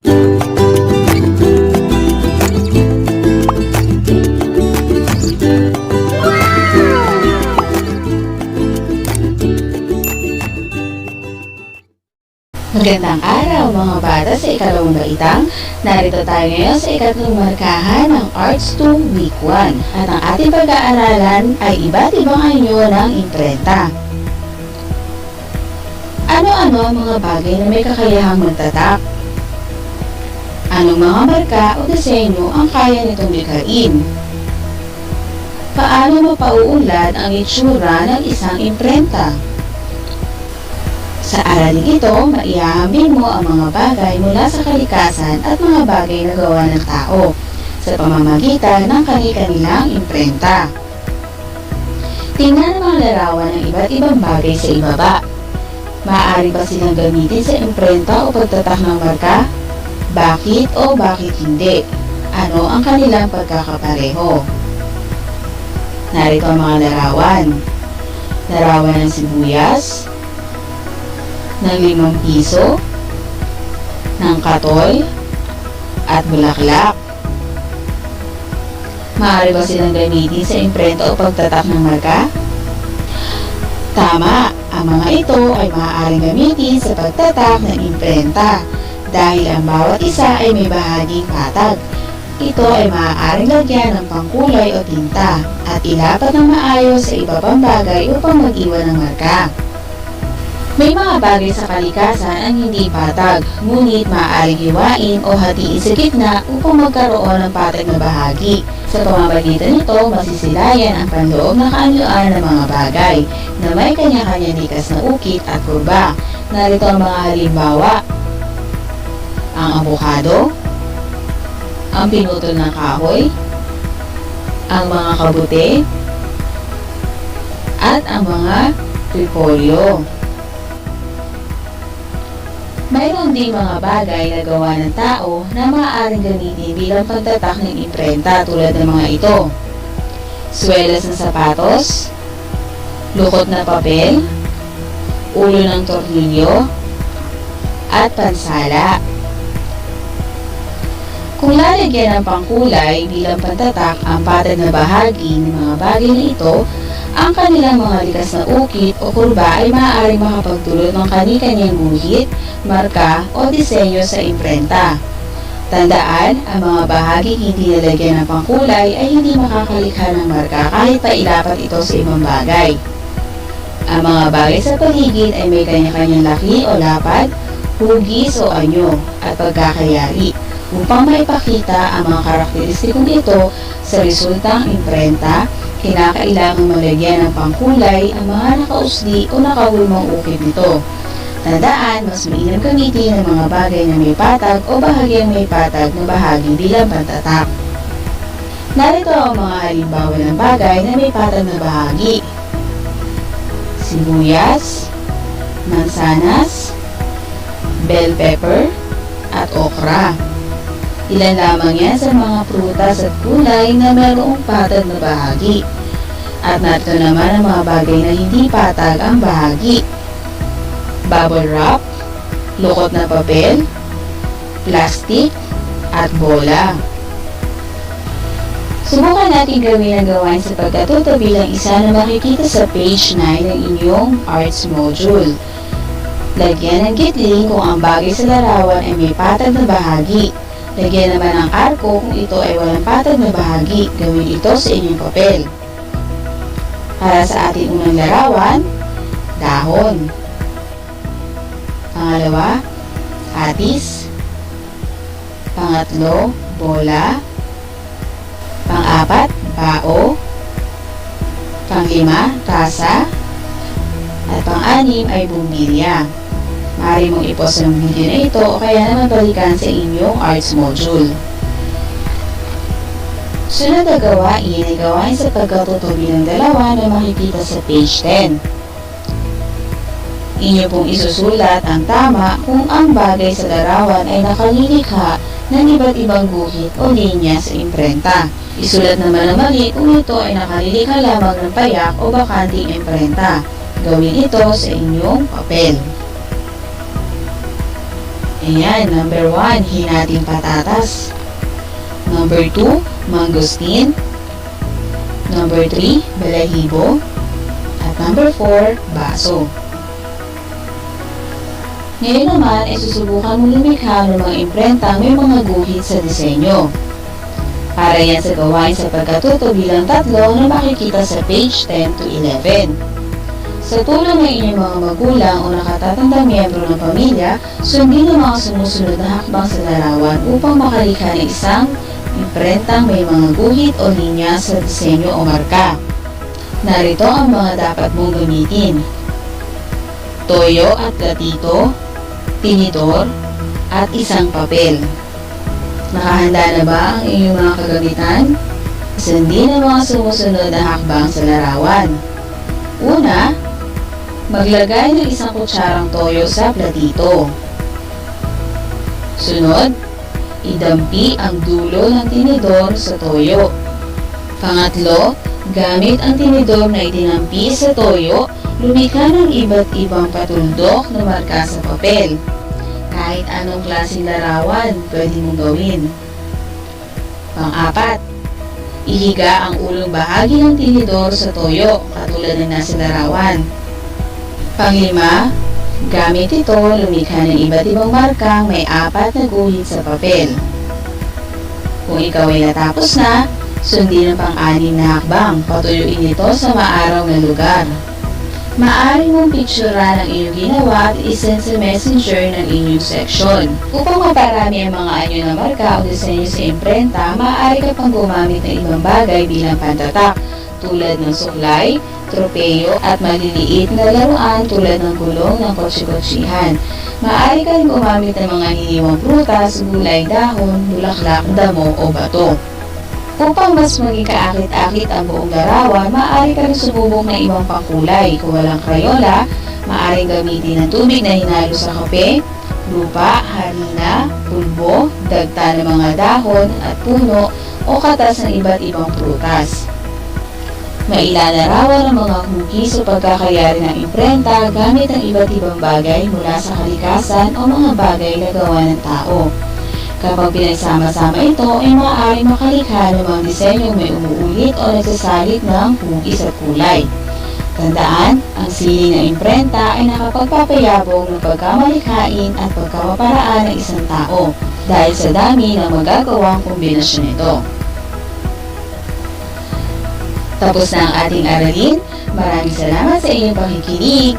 Magandang araw mga bata sa ikalawang baitang. Narito tayo ngayon sa ikatlong markahan ng Arts 2 Week 1 at ang ating pag-aaralan ay iba't ibang anyo ng imprenta. Ano-ano ang mga bagay na may kakayahang magtatak? Anong mga marka o disenyo ang kaya nitong likhain? Paano mapauunlad ang itsura ng isang imprenta? Sa araling ito, maihahambing mo ang mga bagay mula sa kalikasan at mga bagay na gawa ng tao sa pamamagitan ng kani-kanilang imprenta. Tingnan ang mga larawan ng iba't ibang bagay sa ibaba. Maaari ba silang gamitin sa imprenta o pagtatak ng marka? Bakit o bakit hindi? Ano ang kanilang pagkakapareho? Narito ang mga larawan. Larawan ng sibuyas, ng limang piso, ng katol, at bulaklak. Maaari ba silang gamitin sa imprenta o pagtatak ng marka? Tama, ang mga ito ay maaaring gamitin sa pagtatak ng imprenta dahil ang bawat isa ay may bahaging patag. Ito ay maaaring lagyan ng pangkulay o tinta at ilapat ng maayos sa iba pang bagay upang mag-iwan ng marka. May mga bagay sa kalikasan ang hindi patag, ngunit maaaring hiwain o hatiin sa gitna upang magkaroon ng patag na bahagi. Sa pamamagitan nito, masisilayan ang panloob na kaanyuan ng mga bagay na may kanya-kanya likas na ukit at kurba. Narito ang mga halimbawa. Ang abukado, ang pinutol ng kahoy, ang mga kabute, at ang mga repolyo. Mayroon ding mga bagay na gawa ng tao na maaaring gamitin bilang pagtatak ng imprenta tulad ng mga ito. Swelas ng sapatos, lukot na papel, ulo ng tornilyo, at pansala. Kung lalagyan ng pangkulay bilang pantatak ang patag na bahagi ng mga bagay na ito, ang kanilang mga likas na ukit o kurba ay maaaring makapagdulot ng kani-kanyang guhit, marka o disenyo sa imprenta. Tandaan, ang mga bahagi hindi nalagyan ng pangkulay ay hindi makakalikha ng marka kahit pa ilapat ito sa ibang bagay. Ang mga bagay sa paligid ay may kanya-kanyang laki o lapad, hugis o anyo at pagkakayari upang maipakita ang mga karakteristikong ito sa resultang imprenta kinakailangan malagyan ng pangkulay ang mga nakausli o nakahulmang ukit nito. Tandaan, mas mainam gamitin ang mga bagay na may patag o bahagyang may patag na bahagi bilang pantatak. Narito ang mga halimbawa ng bagay na may patag na bahagi. Sibuyas, mansanas, bell pepper, at okra. Ilan lamang yan sa mga prutas at gulay na mayroong patag na bahagi. At narito naman ang mga bagay na hindi patag ang bahagi. Bubble wrap, lukot na papel, plastic, at bola. Subukan natin gawin ang gawain sa pagkatuto bilang isa na makikita sa page 9 ng inyong arts module. Lagyan ng gitling kung ang bagay sa larawan ay may patag na bahagi. Lagyan naman ng arko kung ito ay walang patag na bahagi. Gawin ito sa inyong papel. Para sa ating unang larawan, dahon. Pangalawa, atis. Pangatlo, bola. Pang-apat, bao. Panglima, tasa. At pang-anim ay bumbilya. Maaari mong ipost ang video na ito o kaya naman balikan sa inyong arts module. Sunod na gawain ay gawain sa pagkatuto bilang dalawa na makikita sa page 10. Inyo pong isusulat ang tama kung ang bagay sa larawan ay nakalilikha ng iba't ibang guhit o linya sa imprenta. Isulat naman ang mali kung ito ay nakalilikha lamang ng payak o bakanting imprenta. Gawin ito sa inyong papel. Ayan, number 1, hinating patatas. Number 2, mangosteen. Number 3, balahibo. At number 4, baso. Ngayon naman ay susubukan mo lumikha ng mga imprenta may mga guhit sa disenyo. Para yan sa gawain sa pagkatuto bilang tatlo na makikita sa page 10 to 11. Sa tulong ng inyong mga magulang o nakatatandang miyembro ng pamilya, sundin ang mga sumusunod na hakbang sa larawan upang makalikha ng isang imprentang may mga guhit o linya sa disenyo o marka. Narito ang mga dapat mong gamitin. Toyo at platito, tinidor, at isang papel. Nakahanda na ba ang inyong mga kagamitan? Sundin ang mga sumusunod na hakbang sa larawan. Una, maglagay ng isang kutsarang toyo sa platito. Sunod, idampi ang dulo ng tinidor sa toyo. Pangatlo, gamit ang tinidor na itinampi sa toyo, lumikha ng iba't ibang patuldok na marka sa papel. Kahit anong klaseng larawan, pwede mong gawin. Pang-apat, ihiga ang ulong bahagi ng tinidor sa toyo, katulad ng nasa larawan. Panglima, gamit ito lumikha ng iba't ibang markang may apat na guhit sa papel. Kung ikaw ay natapos na, sundin ang pang-anim na hakbang, patuyuin ito sa maaraw na lugar. Maaari mong picturean ang iyong ginawa at isend sa messenger ng inyong section. Upang maparami ang mga anyo na marka o disenyo sa imprenta, maaari ka pang gumamit ng ibang bagay bilang pantatak tulad ng suklay, tropeyo at maliliit na laruan tulad ng gulong ng kotse-kotsihan. Maaari ka rin gumamit ng mga hiniwang prutas, gulay, dahon, bulaklak, damo o bato. Upang mas maging kaakit-akit ang buong larawan, maaari ka rin sumubok ng ibang pangkulay. Kung walang krayola, maaaring gamitin ng tubig na hinalo sa kape, lupa, harina, pulbo, dagta ng mga dahon at puno o katas ng iba't ibang prutas. Mailalarawan ang mga cookies o pagkakayari ng imprenta gamit ang iba't ibang bagay mula sa kalikasan o mga bagay na gawa ng tao. Kapag pinagsama-sama ito, ay maaaring makalikha ng mga disenyong may umuulit o nagsasalit ng hugis at kulay. Tandaan, ang siling ng imprenta ay nakapagpapayabong ng pagkamalikhain at pagkamaparaan ng isang tao dahil sa dami ng magagawang kombinasyon nito. Tapos na ang ating aralin. Maraming salamat sa inyong pakikinig.